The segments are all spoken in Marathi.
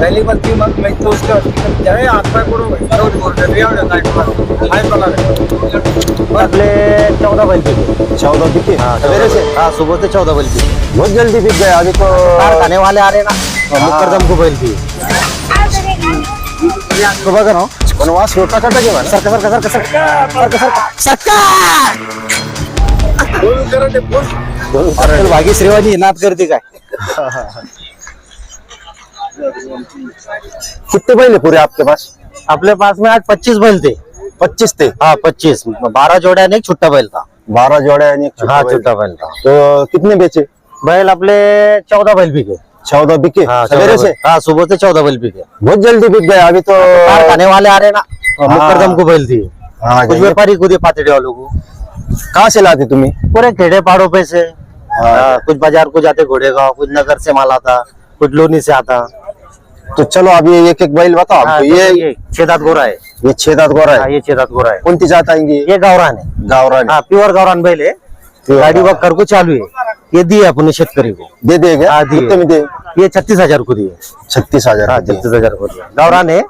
पहली गलती मग मैं तो उसके जय हाथ पैर करो रोड बोल रहे हो जाता है हाय पला आपले चौदह बैल बिके चौदह बिके सवेरे से हाँ सुबह से चौदह बैल बिके बहुत जल्दी बिक गए अभी तो कारखाने वाले आ रहे ना मुकरदम को बैल की तो बघा ना पण वास रोटा काटा घे म्हणा सरका सरका सरका सरका सरका सरका अरे भागी श्रीवाणी नाद करते काय? कितने बैल है पूरे आपके पास? आपले पास में आज पच्चीस बैल थे पच्चीस थे हाँ पच्चीस. बारह आणि एक छुट्टा बैल था. बारह जोड़े छोटा हाँ बैल। छुट्टा बैल था. तो कितने बेचे? बैल आपले चौदह बैल बिके. चौदह बिके? हाँ सवेरे से हाँ सुबह से चौदह बैल बिके. बहुत जल्दी बिक गए अभी तो कारखाने वाले आ रहे ना. मुकरदम को बैल थी. हाँ कुछ व्यापारी खुद पातड़ी वालों को. कहाँ से लाते तुम्हें? पूरे खेड़े पहाड़ों पे से। हाँ, कुछ बाज़ार को जाते घोड़ेगांव कुछ नगर से माल आता कुछ लोनी से आता। तो चलो अभी एक एक बैल बताओ हाँ, आपको तो ये ये छेदात गोरा है। ये छह दांत गोरा हाँ, है ये छेदात गोरा है। कौन सी जात आएँगी? ये गावरान है। गावरान। हाँ प्युअर गावरान बैल है। गाड़ी वक्त कर को चालू है। ये दिए अपने शेतकरी को। दे देगा हाँ, दिए। कितने में दे ये छत्तीस हज़ार को दिए। छत्तीस हज़ार हाँ छत्तीस हज़ार को दिया गावरान है।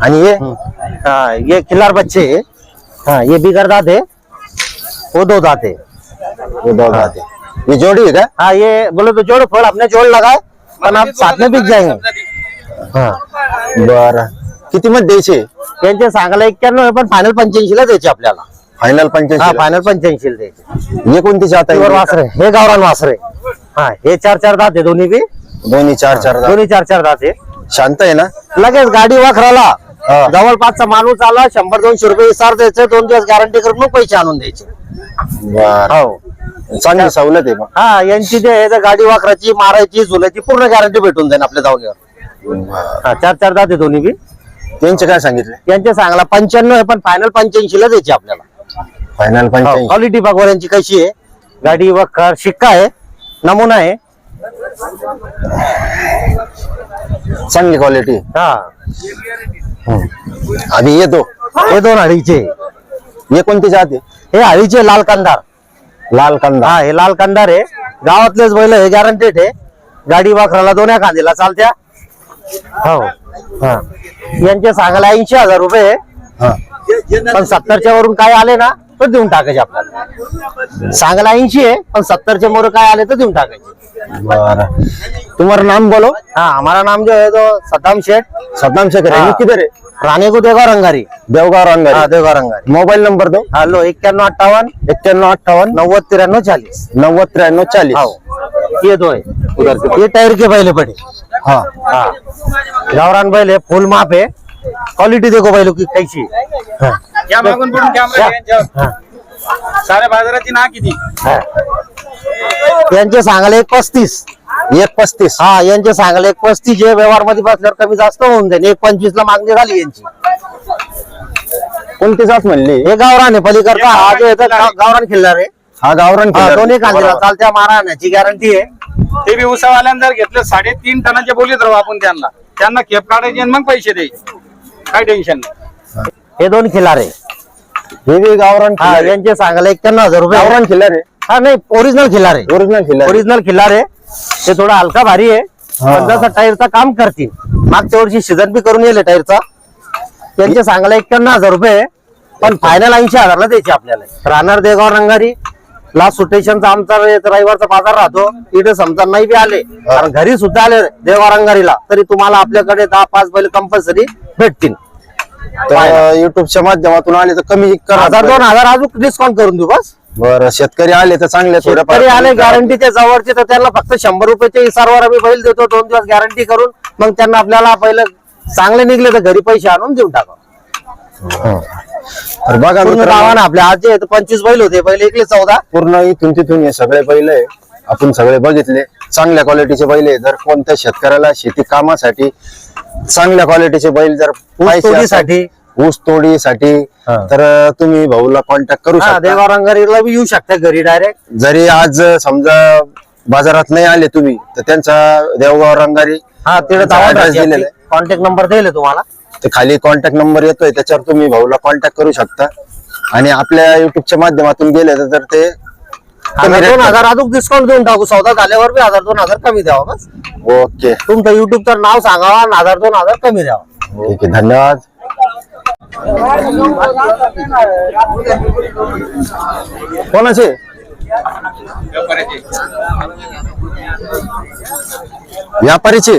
आणि ये? हाँ ये खिल्लार बच्चे है। हाँ ये बिगर दांत है। वो दो दांत। है वो दो दांत। है ये जोड़ी है क्या? हाँ ये बोले तो जोड़ फल अपने जोड़ लगाए पण आप साथ में बिक जाएंगे। हाँ बर। किती मध्ये द्यायचे? त्यांचे सांगायला एक्क्याण्णव आहे पण फायनल पंच्याऐंशीला द्यायचे आपल्याला। फायनल हा पंच्याऐंशी फायनल पंच्याऐंशीला द्यायचे। ये कोणती जात प्युअर आहे वासरे हे गावरान वासरे। हा हे चार चार दात आहे दोन्ही बी। दोन्ही चार चार दात. दोन्ही चार चार दात आहे। शांत आहे ना? लगेच गाडी वाखराला। हा. जवळपासचा माणूस आला शंभर दोनशे रुपये इसार द्यायचे दोन दिवस गॅरंटी करून मग पैसे आणून द्यायचे। बर. हो चांगली सवलत आहे मग हा यांची जे आहे ते गाडी वाखराची मारायची झुलायची पूर्ण गॅरंटी भेटून जाईल आपल्या धावणीवर हा चार चार दात दोन्ही बी. त्यांचे काय सांगितले? यांचे सांगला पंच्याण्णव आहे पण फायनल पंच्याऐंशीला द्यायचे आपल्याला. फायनल पंच्याऐंशी. क्वालिटी बघ यांची कशी आहे. गाडी वखर शिक्का आहे नमुना आहे. चांगली क्वालिटी हा. अभी ये दो. हे दोन अडीचे ये कोणती जात आहे? हे अडीचे लाल कंदार. लाल कांदा हा हे लाल कंदार आहे. गावातलेच बैल हे गॅरंटेड आहे. गाडी वाखराला दोन्या कांदीला चालत्या. हो. हा. यांचे सांगायला ऐंशी हजार रुपये. हा. पण सत्तरच्या वरून काय आले ना तर देऊन टाकायचे आपल्याला. सांगायला ऐंशी आहे पण सत्तरच्या मोर काय आले तर देऊन टाकायचे. बर. तुम्हारा नाम बोलो। हा हमारा नाम जो है तो सद्दाम शेठ। सतनाम शेखर हाँ। है। किधर है? राणे को देगा रंगारी। देवगाव हा रंगारी देगा रंगारी। मोबाईल नंबर दो। हॅलो एक्क्याण्णव अठ्ठावन्न एक्क्याण्णव अठ्ठावन्न नव्वद त्र्याण्णव चालीस। नव्वद त्र्याण्णव चालीस। हो ये दो है। उधर के ये टायर के पहले पड़े। हाँ। हाँ। गावरान बैल है फुल माप है। क्वालिटी देखो बैलों की कैसी है। हाँ, क्या मागून पडून कॅमेरा हाँ, साऱ्या बाजाराची ना किती हाँ. यांचे सांगायला एक पस्तीस. एक पस्तीस. हा यांचे सांगायला एक पस्तीस. आहे व्यवहारमध्ये बसल्यावर कमी जास्त होऊन जाईल. एक पंचवीस ला मागणी झाली यांची. कोणती जात म्हणली? हे गावरान आहे. पलीकडचा हा जो आहे तो गा- गावरान खिल्लार आहे. हा गावरान हा. दोन्ही कांदीला चालत्या मारण्याची गॅरंटी आहे. ते बी उसावाल्यानं जर घेतलं साडेतीन टनाचे बोलीत राहू आपण त्यांना. त्यांना खेप काढायचे आणि मग पैसे द्यायचे. काय टेन्शन नाही. हे दोन खिल्लार आहे. हे बी गावरान हा खिल्लार. आहे. यांचे सांगायला एक्क्याण्णव हजार रुपये. गावरान खिल्लार? आहे हा नाही ओरिजिनल खिल्लार. आहे ओरिजिनल खिल्लार. आहे. ओरिजिनल खिल्लार आहे. ते थोडा हलका भारी आहे. हा. टायरचा काम करतील. मागच्या वर्षी सीझन बी करून येले टायरचा. त्यांचे सांगायला एक्क्याण्णव हजार रुपये आहे. पण फायनल ऐंशी हजारला द्यायचे आपल्याला. राहणार देगाव रंगारी. लास्ट सुटेशनचा आमचा रे- रविवारचा बाजार राहतो. इथे समजा नाही बी आले. कारण घरी सुद्धा आले देगाव रंगारीला. तरी तुम्हाला आपल्याकडे दहा पाच बैल कंपल्सरी भेटतील. तर युट्यूबच्या माध्यमातून आले तर कमी करा. हजार दोन हजार अजून डिस्काउंट करून देऊ बस. बरं शेतकरी आले तर चांगले शेतकरी आले गॅरंटीच्या जवळचे तर त्यांना फक्त शंभर रुपयाच्या इसारवर आम्ही बैल देतो दोन दिवस गॅरंटी करून मग त्यांना आपल्याला पहिलं चांगले निघले तर घरी पैसे आणून देऊन टाका. तर बघा गावानं आपल्या आज जे पंचवीस बैल होते पहिले एकले चौदा. पूर्ण इथून तिथून हे सगळे बैल आहे. आपण सगळे बघितले. चांगल्या क्वालिटीचे बैल आहे जर कोणत्या शेतकऱ्याला शेती कामासाठी चांगल्या क्वालिटीचे बैल जर पाहिजे असेल, तोडीसाठी. ऊस तोडीसाठी. तर तुम्ही भाऊला कॉन्टॅक्ट करू शकता देगाव रंगारीला बी येऊ शकता घरी डायरेक्ट जरी आज समजा बाजारात नाही आले तुम्ही तर त्यांचा देवगाव रंगारी हा तिथे. कॉन्टॅक्ट नंबर दिले तुम्हाला ते खाली कॉन्टॅक्ट नंबर येतोय त्याच्यावर तुम्ही भाऊला कॉन्टॅक्ट करू शकता आणि आपल्या युट्यूबच्या माध्यमातून गेले तर ते हज़ार दोन हज़ार अजून डिस्काउंट देऊन टाकू सौदा झाल्यावर बी हज़ार दोन हज़ार कमी द्यावा बस. ओके. तुमचं युट्यूबचं नाव सांगावा आणि हज़ार दोन हज़ार कमी द्यावा. ठीक आहे धन्यवाद. कोणाचे व्यापारीचे.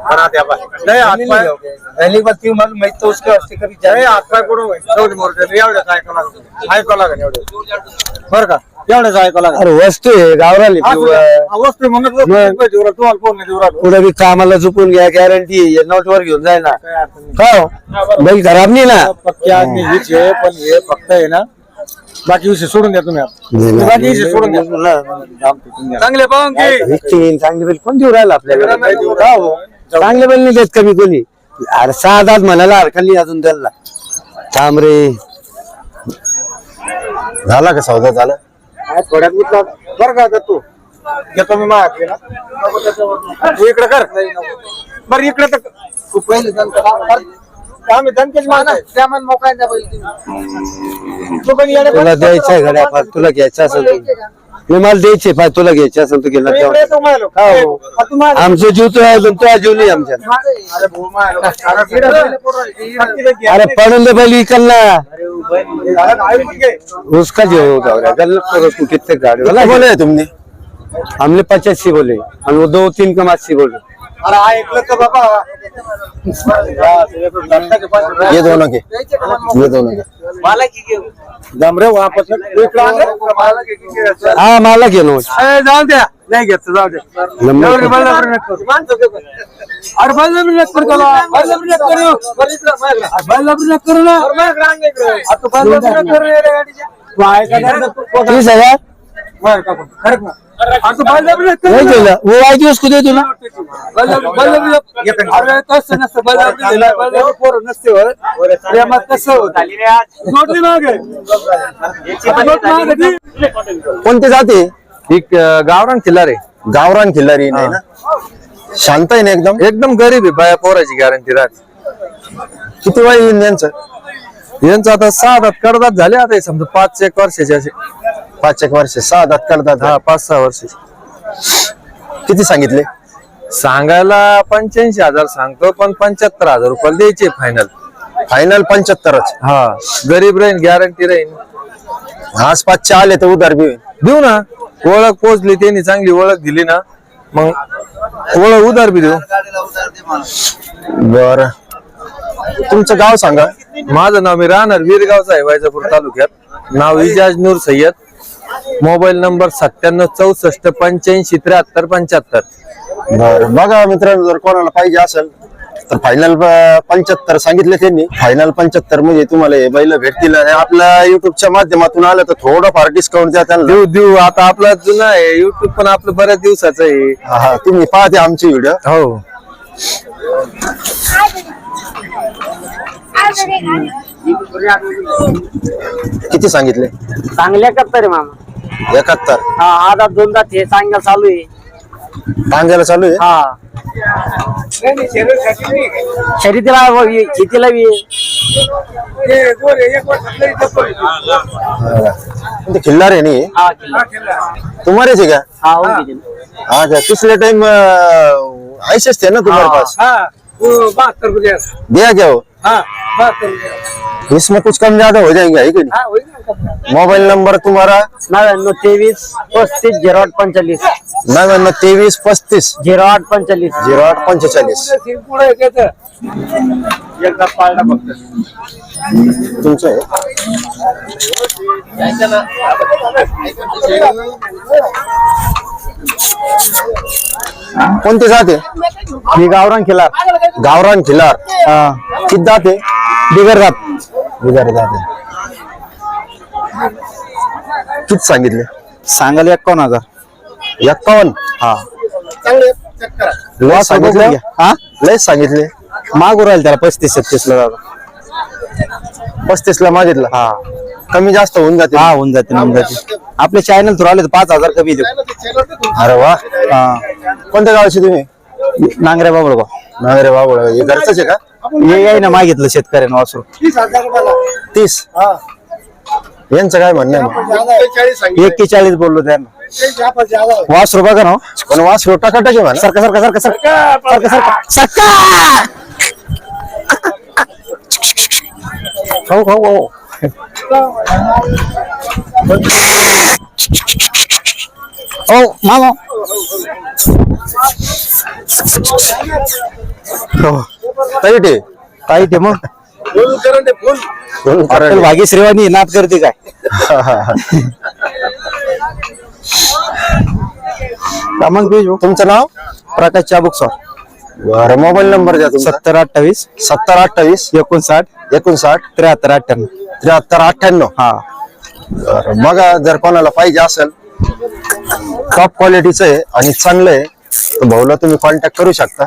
पण आता बा. नाही हातपाय पहली बात ती मला माहीत तो उसके वास्ते जाय कुठं मोरटे एवढ्याच ऐकावं लागेल ऐकावं लागेल एवढं बरं का एवढ्याच ऐकावं लागेल अरे वस्तू आहे गावराली वस्तू म्हणत तुम्हाला फोन नाही देऊ राहिलो. कुठे बी कामाला चुकून घ्या गॅरंटी नोट वर घेऊन जाय ना। काय हो? बैल खराब नाही ना? पक्की आदमी हीच आहे पण हे फक्त आहे ना? बाकी विषय सोडून द्या तुम्ही आता. बाकी विषय सोडून द्या. चांगले पाहून की. निश्चित चांगले बैल कोण देऊ राहिला आपल्याकडे? का हो? चांगले बैल नाही देत कमी कोणी? अरे सहा दात म्हणायला हरकत नाही अजून त्याला थांब रे. झाला का सौदा झाला? थोड्यात उचला बरं का आता तू? घेतो मी मागते ना. तू इकडे कर. बरं इकडे तर तू पहिले आम्ही दणकेच मागणार मोकळा द्या तू पण तुला द्यायचं आहे गड्या फार तुला घ्यायचं असेल तर. मी मला द्यायचे फार तुला घ्यायचे असेल तू गेला तेव्हा. हो. आमचे जीव तो आहे तुझा जीव नाही आमच्या अरे पडून दे बैल इकल ना. अरे ऐकून घे. उसका जीव करो तू कितने गाड़ी. कितना बोले. तुमने हमने पचासी बोले और वो दो तीन कम अस्सी बोले अरे ऐकलं तर बाबा ये दोनों के ये दोनों के तू. मला घे, घे. हाँ माला जाऊ द्या नाही घेत जाऊ द्या एवढी बळजबरी नको करू. अरे बळजबरी नको करू त्याला. बळजबरी नको करू. अरे बळजबरी नको करू ना आता बळजबरी नको करू रे गाडीच्या. तू ऐका ना, तीस हज़ार टाकून. नहीं वो आई थी उसको दे दो ना. कोणते जाते? एक गावरान खिल्लार. गावरान खिल्लारी नाही ना? शांत आहे ना एकदम? एकदम गरीब आहे बाया पोराची गॅरंटी राहते. किती वय येईन यांचं? यांचं आता सहा दात कडदात झाले आता हे समजा पाच एक वर्षाचे असे. पाच एक वर्ष सहा दात करतात हा पाच सहा वर्षाचे किती सांगितले? सांगायला पंच्याऐंशी हजार सांगतो पण पंच्याहत्तर हजार रुपयाला द्यायचे फायनल फायनल पंच्याहत्तरच. हा गरीब राहीन गॅरंटी राहीन. आसपासचे आले तर उधार बी. देऊ ना. ओळख पोचली त्यांनी चांगली ओळख दिली ना. मग ओळख उधार बी देऊ. बर. तुमचं गाव सांगा. माझं नाव मी राहणार वीरगावचा आहे वैजापूर तालुक्यात. नाव इजाज नूर सय्यद. मोबाईल नंबर सत्त्याण्णव चौसष्ट पंच्याऐंशी त्र्याहत्तर पंच्याहत्तर. बर बघा मित्रांनो जर कोणाला पाहिजे असेल तर फायनल पंच्याहत्तर सांगितले त्यांनी. फायनल पंच्याहत्तर म्हणजे तुम्हाला हे बैल भेटतील. आणि आपल्या युट्यूबच्या माध्यमातून आलं तर थोडंफार डिस्काउंट द्या त्यांना. देऊ देऊ. आता आपला जुना आहे. युट्यूब पण आपलं बऱ्याच दिवसाचं आहे. हा, हा. तुम्ही पाहते आमची व्हिडिओ हो. किती सांगितले? चांगल्या करता रे मामा. एकाहत्तर. हा आधा दोन दात हे चांगलं चालू आहे. पांजाला चालू आहे? हा. शर्यतीला शेतीला बी आहे. ते खिल्लार है नहीं हा किल्ला. तुम्हारे से क्या हा हो गेली. ना. हाँ क्या पिछले टाइम ऐसे थे ना तुम्हारे। पास? हा. बहात्तर को दिया दिया क्या हो हा बहात्तर इसमें कुछ कम ज़्यादा हो जाएँगे है कि नहीं? हा. मोबाइल नंबर तुम्हारा? नव्याण्णव तेवीस पस्तीस झिरो आठ पंचेचाळीस नव्याण्णव तेवीस पस्तीस झिरो आठ पंचेचाळीस ज़ीरो आठ पंचेचाळीस एकदा पाळला फक्त तुमचं आहे कोणते जात मी गावरान केला गावरान खिलार. किती जात आहे? बिगर जात. बिगर जात किती सांगितले? सांगायला एकावन्न हजार. एक्कावन्न हा. लय सांगितले. हा? लय सांगितले? मागू राहील त्याला पस्तीस छत्तीस ला दादा. पस्तीस ला मागितला? हा. कमी जास्त होऊन जाते. हा होऊन जाते होऊन जाते. आपल्या चॅनल थ्रू आले तर पाच हजार कमी देऊ. अरे वा. हा. कोणत्या गावाचे तुम्ही? नांगरे बाबळगाव नागरे बाबा हे घरचंच आहे का? हे याय ना मागितलं शेतकऱ्यांना वासरू. तीस यांचं काय म्हणणं आहे? मग? एक्केचाळीस बोललो त्यांना. वासरू बघा ना हो. पण वास टाकाटाक आहे म्हणा. सरका सरका सरका सरका सरका सरका. सरका हो हो हो हो मामा काही ते काही ते मग अरे चल, भाग्यश्रीवाणी नाद करते काय? का मग बीज भाऊ? तुमचं नाव? प्रकाश चाबुक सर बरं मोबाईल नंबर द्या तुमचा. सत्तर अठ्ठावीस. सत्तर अठ्ठावीस. एकोणसाठ. एकोणसाठ. त्र्याहत्तर अठ्ठ्याण्णव. त्र्याहत्तर अठ्ठ्याण्णव. हा. बरं बघा जर कोणाला पाहिजे असेल टॉप क्वालिटीचं आहे आणि चांगलं आहे तर भाऊला तुम्ही कॉन्टॅक्ट करू शकता.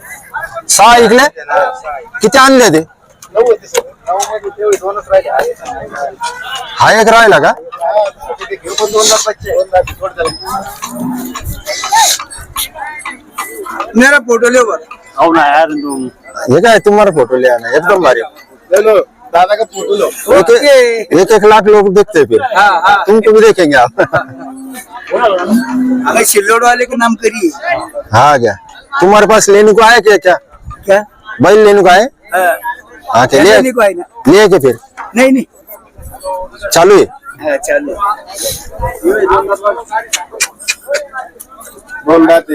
सहा ऐकले किती आणले ते? हा एक राहिला का? मेरा फ़ोटो ले हे काय तुम्हाला फ़ोटो लिहा ना एकदम भारी. दादा का फ़ोटो लो. एक एक एक लाख लोग देखते फिर. तुमको भी देखेंगे आप. अगर शिल्लोड वाले का नाम करिए हाँ क्या तुम्हारे पास लेने को आया क्या क्या? क्या? बैल लेने को आए? हाँ। क्या ले लेने को आए ना? ले के फिर। नहीं नहीं। चालू है? हाँ, चलो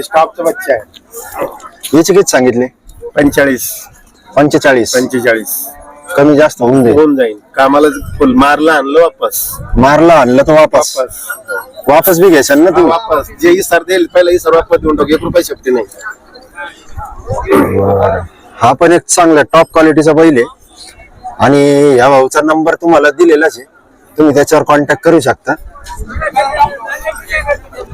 स्टॉपचा बच्चा आहे याचे किती सांगितले? पंचेचाळीस। पंचेचाळीस? पंचेचाळीस। कमी जास्त होऊन जाईल। होऊन जाईल. कामाला फुल मारला आणलं वापस. मारला आणलं तर वापस. वापस. भी घ्यायचं ना तुम्ही वापस. जे इसार देईल पहिला इसार वापस देऊन टाकू. एक रुपये शक्ती नाही. हा पण एक चांगला टॉप क्वालिटीचा बैल आहे. आणि ह्या भाऊचा नंबर तुम्हाला दिलेलाच आहे. तुम्ही त्याच्यावर कॉन्टॅक्ट करू शकता.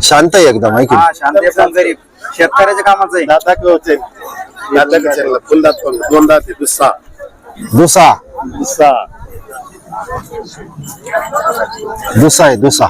शांत आहे एकदम आहे की नाही? शांत एकदम गरीब. शेतकऱ्याच्या कामाचं आहे. दादा कवचे. दादा कचरला फुल दात पण. दोन दात आहे दुसरा. दुसा दुसरा दुसा आहे दुसा